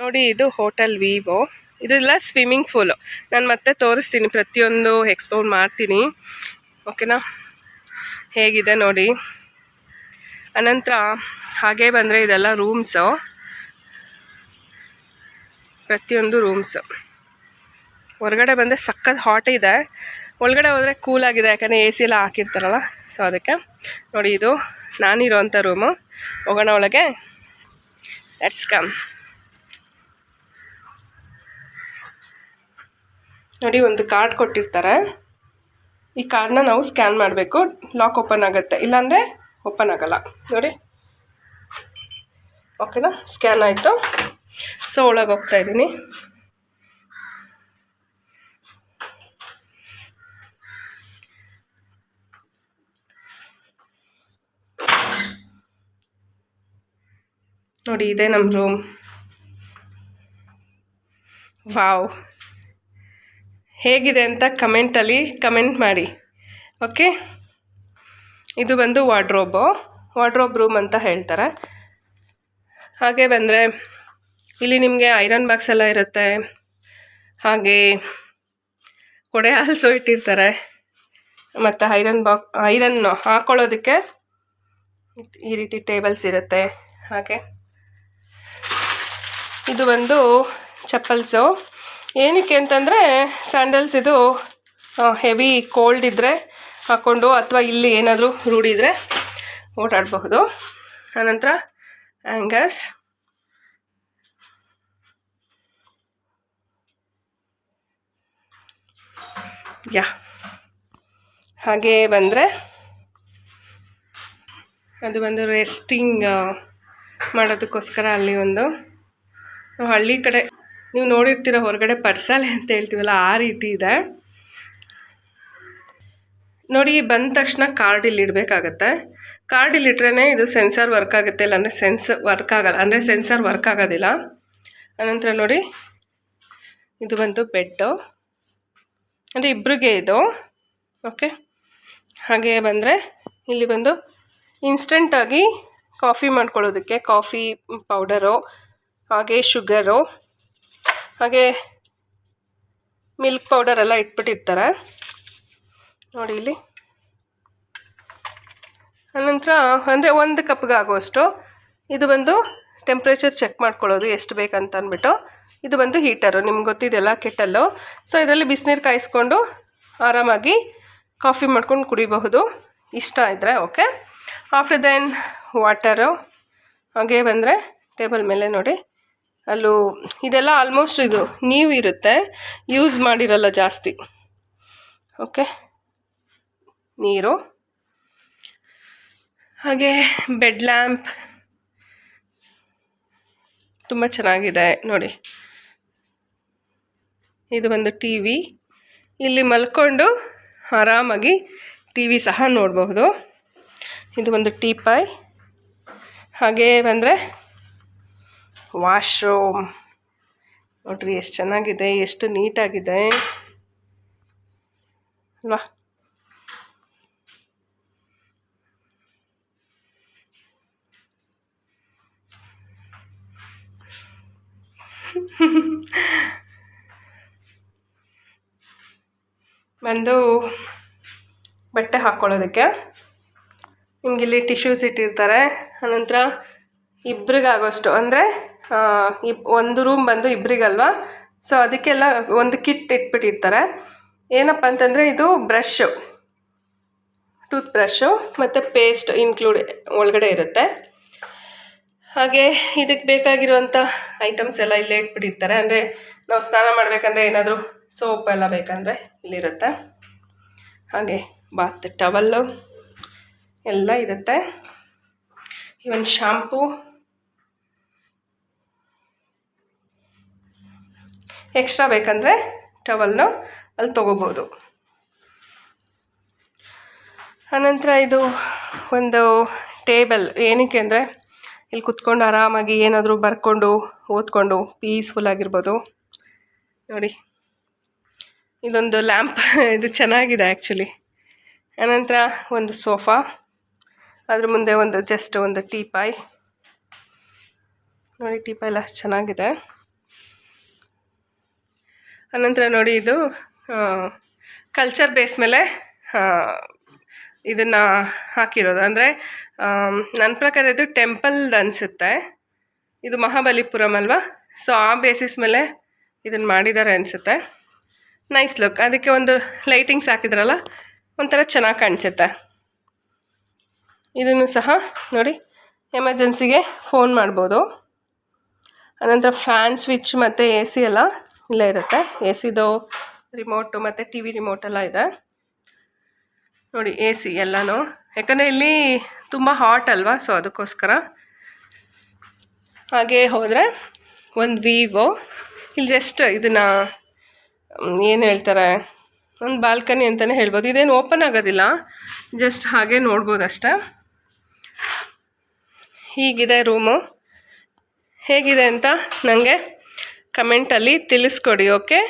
ನೋಡಿ ಇದು hotel Vivo. ಇದೆಲ್ಲ ಸ್ವಿಮ್ಮಿಂಗ್ ಫೂಲು ನಾನು ಮತ್ತೆ ತೋರಿಸ್ತೀನಿ, ಪ್ರತಿಯೊಂದು ಎಕ್ಸ್ಪ್ಲೋರ್ ಮಾಡ್ತೀನಿ. ಓಕೆನಾ? ಹೇಗಿದೆ ನೋಡಿ. ಅನಂತರ, ಹಾಗೆ ಬಂದರೆ ಇದೆಲ್ಲ ರೂಮ್ಸು ಪ್ರತಿಯೊಂದು ರೂಮ್ಸು ಹೊರಗಡೆ ಬಂದರೆ ಸಕ್ಕತ್ ಹಾಟ್ ಇದೆ. ಒಳಗಡೆ ಹೋದರೆ ಕೂಲಾಗಿದೆ ಯಾಕಂದರೆ ಎ ಸಿ ಎಲ್ಲ ಹಾಕಿರ್ತಾರಲ್ಲ ಸೊ ಅದಕ್ಕೆ. ನೋಡಿ ಇದು ನಾನಿರೋವಂಥ ರೂಮು ಹೋಗೋಣ ಒಳಗೆ. ಲೆಟ್ಸ್ ಕಮ್ ನೋಡಿ, ಒಂದು ಕಾರ್ಡ್ ಕೊಟ್ಟಿರ್ತಾರೆ. ಈ ಕಾರ್ಡ್ನ ನಾವು ಸ್ಕ್ಯಾನ್ ಮಾಡಬೇಕು. ಲಾಕ್ ಓಪನ್ ಆಗುತ್ತೆ. ಇಲ್ಲಾಂದರೆ ಓಪನ್ ಆಗೋಲ್ಲ. ನೋಡಿ. ಓಕೆನಾ? ಸ್ಕ್ಯಾನ್ ಆಯಿತು. ಸೊ, ಒಳಗೆ ಹೋಗ್ತಾ ಇದ್ದೀನಿ. ನೋಡಿ, ಇದೆ ನಮ್ಮ ರೂಮ್ ವಾವ್. ಹೇಗಿದೆ ಅಂತ ಕಮೆಂಟಲ್ಲಿ ಕಮೆಂಟ್ ಮಾಡಿ. ಓಕೆ ಇದು ಬಂದು ವಾರ್ಡ್ರೋಬು ವಾರ್ಡ್ರೋಬ್ ರೂಮ್ ಅಂತ ಹೇಳ್ತಾರೆ. ಹಾಗೆ ಬಂದರೆ ಇಲ್ಲಿ ನಿಮಗೆ ಐರನ್ ಬಾಕ್ಸ್ ಎಲ್ಲ ಇರುತ್ತೆ. ಹಾಗೆ ಕೊಡೆ ಹಾಲ್ಸು ಇಟ್ಟಿರ್ತಾರೆ. ಮತ್ತು ಐರನ್ ಬಾಕ್ ಐರನ್ ಹಾಕೊಳ್ಳೋದಕ್ಕೆ ಈ ರೀತಿ ಟೇಬಲ್ಸ್ ಇರುತ್ತೆ. ಹಾಗೆ. ಇದು ಬಂದು ಚಪ್ಪಲ್ಸು ಏನಕ್ಕೆ ಅಂತಂದರೆ ಸ್ಯಾಂಡಲ್ಸ್ ಇದು ಹೆವಿ ಕೋಲ್ಡ್ ಇದ್ದರೆ ಹಾಕ್ಕೊಂಡು ಅಥವಾ ಇಲ್ಲಿ ಏನಾದರೂ ರೂಢಿದ್ರೆ ಓಡಾಡಬಹುದು. ಆನಂತರ ಆ್ಯಂಗಸ್ ಯಾ. ಹಾಗೆ ಬಂದರೆ ಅದು ಬಂದು ರೆಸ್ಟಿಂಗ್ ಮಾಡೋದಕ್ಕೋಸ್ಕರ ಅಲ್ಲಿ ಒಂದು ಹಳ್ಳಿ ಕಡೆ ನೀವು ನೋಡಿರ್ತೀರ ಹೊರಗಡೆ ಪರ್ಸಲ್ ಅಂತ ಹೇಳ್ತೀವಲ್ಲ, ಆ ರೀತಿ ಇದೆ. ನೋಡಿ, ಬಂದ ತಕ್ಷಣ ಕಾರ್ಡ್ ಇಲ್ಲಿ ಇಡಬೇಕಾಗತ್ತೆ. ಕಾರ್ಡ್ ಇಲ್ಲಿ ಇಟ್ರೇ ಇದು ಸೆನ್ಸರ್ ವರ್ಕ್ ಆಗುತ್ತೆ, ಇಲ್ಲಾಂದರೆ ಸೆನ್ಸ್ ವರ್ಕ್ ಆಗಲ್ಲ, ಅಂದರೆ ಸೆನ್ಸರ್ ವರ್ಕ್ ಆಗೋದಿಲ್ಲ. ಅನಂತರ ನೋಡಿ, ಇದು ಬಂದು ಬೆಡ್ಡು ಅಂದರೆ ಇಬ್ಬರಿಗೆ ಇದು ಓಕೆ ಹಾಗೆ ಬಂದರೆ ಇಲ್ಲಿ ಬಂದು ಇನ್ಸ್ಟೆಂಟಾಗಿ ಕಾಫಿ ಮಾಡ್ಕೊಳ್ಳೋದಕ್ಕೆ ಕಾಫಿ ಪೌಡರು ಹಾಗೆ ಶುಗರು ಹಾಗೆ ಮಿಲ್ಕ್ ಪೌಡರ್ ಎಲ್ಲ ಇಟ್ಬಿಟ್ಟಿರ್ತಾರೆ. ನೋಡಿ ಇಲ್ಲಿ. ಆನಂತರ ಅಂದರೆ ಒಂದು ಕಪ್ಗೆ ಆಗುವಷ್ಟು. ಇದು ಬಂದು ಟೆಂಪ್ರೇಚರ್ ಚೆಕ್ ಮಾಡ್ಕೊಳ್ಳೋದು ಎಷ್ಟು ಬೇಕಂತ ಅಂದ್ಬಿಟ್ಟು. ಇದು ಬಂದು ಹೀಟರು ನಿಮ್ಗೆ ಗೊತ್ತಿದೆಯಲ್ಲ ಕೆಟ್ಟಲ್ಲು. ಸೊ ಇದರಲ್ಲಿ ಬಿಸಿನೀರು ಕಾಯಿಸ್ಕೊಂಡು ಆರಾಮಾಗಿ ಕಾಫಿ ಮಾಡ್ಕೊಂಡು ಕುಡಿಬಹುದು. ಇಷ್ಟ ಇದ್ದರೆ ಓಕೆ ಆಫ್ಟರ್ ದೆನ್ ವಾಟರು ಹಾಗೆ ಬಂದರೆ ಟೇಬಲ್ ಮೇಲೆ ನೋಡಿ. ಅಲ್ಲೂ ಇದೆಲ್ಲ ಆಲ್ಮೋಸ್ಟ್ ಇದು ನೀವು ಇರುತ್ತೆ ಯೂಸ್ ಮಾಡಿರಲ್ಲ ಜಾಸ್ತಿ. ಓಕೆ ನೀರು. ಹಾಗೆ ಬೆಡ್ ಲ್ಯಾಂಪ್ ತುಂಬ ಚೆನ್ನಾಗಿದೆ ನೋಡಿ. ಇದು ಒಂದು ಟಿ ವಿ ಇಲ್ಲಿ ಮಲ್ಕೊಂಡು ಆರಾಮಾಗಿ ಟಿ ವಿ ಸಹ ನೋಡಬಹುದು. ಇದು ಒಂದು ಟೀಪಾಯ್ ಹಾಗೇ ಬಂದರೆ ವಾಶ್ರೂಮ್. ನೋಡ್ರಿ ಎಷ್ಟು ಚೆನ್ನಾಗಿದೆ, ಎಷ್ಟು ನೀಟಾಗಿದೆ. ಅಲ್ವಾ ಬಂದು ಬಟ್ಟೆ ಹಾಕ್ಕೊಳ್ಳೋದಕ್ಕೆ ನಿಮ್ಗೆ ಇಲ್ಲಿ ಟಿಶ್ಯೂಸ್ ಇಟ್ಟಿರ್ತಾರೆ. ಆನಂತರ ಇಬ್ರಿಗಾಗೋಷ್ಟು. ಅಂದರೆ ಇಬ್ ಒಂದು ರೂಮ್ ಬಂದು ಇಬ್ರಿಗಲ್ವಾ? ಸೊ ಅದಕ್ಕೆಲ್ಲ ಒಂದು ಕಿಟ್ ಇಟ್ಬಿಟ್ಟಿರ್ತಾರೆ. ಏನಪ್ಪ ಅಂತಂದರೆ ಇದು ಬ್ರಷ್ಷು ಟೂತ್ ಬ್ರಷ್ಷು ಮತ್ತು ಪೇಸ್ಟ್ ಇನ್ಕ್ಲೂಡ್ ಒಳಗಡೆ ಇರುತ್ತೆ. ಹಾಗೆ ಇದಕ್ಕೆ ಬೇಕಾಗಿರುವಂಥ ಐಟಮ್ಸ್ ಎಲ್ಲ ಇಲ್ಲೇ ಇಟ್ಬಿಟ್ಟಿರ್ತಾರೆ. ಅಂದರೆ ನಾವು ಸ್ನಾನ ಮಾಡಬೇಕಂದ್ರೆ ಏನಾದರೂ ಸೋಪ್ ಎಲ್ಲ ಬೇಕಂದರೆ ಇಲ್ಲಿರುತ್ತೆ. ಹಾಗೆ ಬಾತ್ ಟವಲ್ಲು ಎಲ್ಲ ಇರುತ್ತೆ. ಇವನ್ ಶಾಂಪೂ ಎಕ್ಸ್ಟ್ರಾ ಬೇಕಂದರೆ ಟವಲ್ನು ಅಲ್ಲಿ ತೊಗೋಬೋದು. ಆನಂತರ ಇದು ಒಂದು ಟೇಬಲ್, ಏನಕ್ಕೆ ಅಂದರೆ ಇಲ್ಲಿ ಕುತ್ಕೊಂಡು ಆರಾಮಾಗಿ ಏನಾದರೂ ಬರ್ಕೊಂಡು, ಓದ್ಕೊಂಡು ಪೀಸ್ಫುಲ್ ಆಗಿರ್ಬೋದು. ನೋಡಿ, ಇದೊಂದು ಲ್ಯಾಂಪ್, ಇದು ಚೆನ್ನಾಗಿದೆ ಆ್ಯಕ್ಚುಲಿ ಆನಂತರ ಒಂದು ಸೋಫಾ, ಅದ್ರ ಮುಂದೆ ಒಂದು ಜಸ್ಟ್ ಒಂದು ಟೀಪಾಯ್. ನೋಡಿ ಟೀಪಾಯ್ ಎಲ್ಲ ಚೆನ್ನಾಗಿದೆ. ಅನಂತರ ನೋಡಿ ಇದು ಕಲ್ಚರ್ ಬೇಸ್ ಮೇಲೆ ಇದನ್ನು ಹಾಕಿರೋದು. ಅಂದರೆ ನನ್ನ ಪ್ರಕಾರ ಇದು ಟೆಂಪಲ್ದು ಅನಿಸುತ್ತೆ. ಇದು ಮಹಾಬಲಿಪುರಂ ಅಲ್ವಾ? ಸೊ ಆ ಬೇಸಿಸ್ ಮೇಲೆ ಇದನ್ನು ಮಾಡಿದ್ದಾರೆ ಅನಿಸುತ್ತೆ. ನೈಸ್ ಲುಕ್ ಅದಕ್ಕೆ ಒಂದು ಲೈಟಿಂಗ್ಸ್ ಹಾಕಿದ್ರಲ್ಲ, ಒಂಥರ ಚೆನ್ನಾಗಿ ಕಾಣಿಸುತ್ತೆ. ಇದನ್ನು ಸಹ ನೋಡಿ ಎಮರ್ಜೆನ್ಸಿಗೆ ಫೋನ್ ಮಾಡ್ಬೋದು. ಅನಂತರ ಫ್ಯಾನ್ ಸ್ವಿಚ್ ಮತ್ತು ಎ ಸಿ ಎಲ್ಲ. ಇಲ್ಲೇ ಇರುತ್ತೆ. ಎ ಸಿದು ರಿಮೋಟು ಮತ್ತು ಟಿ ವಿ ರಿಮೋಟೆಲ್ಲ ಇದೆ. ನೋಡಿ, ಎ ಸಿ ಎಲ್ಲನೂ. ಯಾಕಂದರೆ ಇಲ್ಲಿ ತುಂಬ ಹಾಟ್ ಅಲ್ವಾ ಸೊ ಅದಕ್ಕೋಸ್ಕರ. ಹಾಗೆ ಹೋದರೆ ಒಂದು ವಿವೋ ಇಲ್ಲಿ ಜಸ್ಟ್ ಇದನ್ನು ಏನು ಹೇಳ್ತಾರೆ, ಒಂದು ಬಾಲ್ಕನಿ ಅಂತಲೇ ಹೇಳ್ಬೋದು. ಇದೇನು ಓಪನ್ ಆಗೋದಿಲ್ಲ ಜಸ್ಟ್ ಹಾಗೆ ನೋಡ್ಬೋದು ಅಷ್ಟೇ. ಹೀಗಿದೆ ರೂಮು ಹೇಗಿದೆ ಅಂತ ನನಗೆ ಕಮೆಂಟಲ್ಲಿ ತಿಳಿಸ್ಕೊಡಿ ಓಕೆ?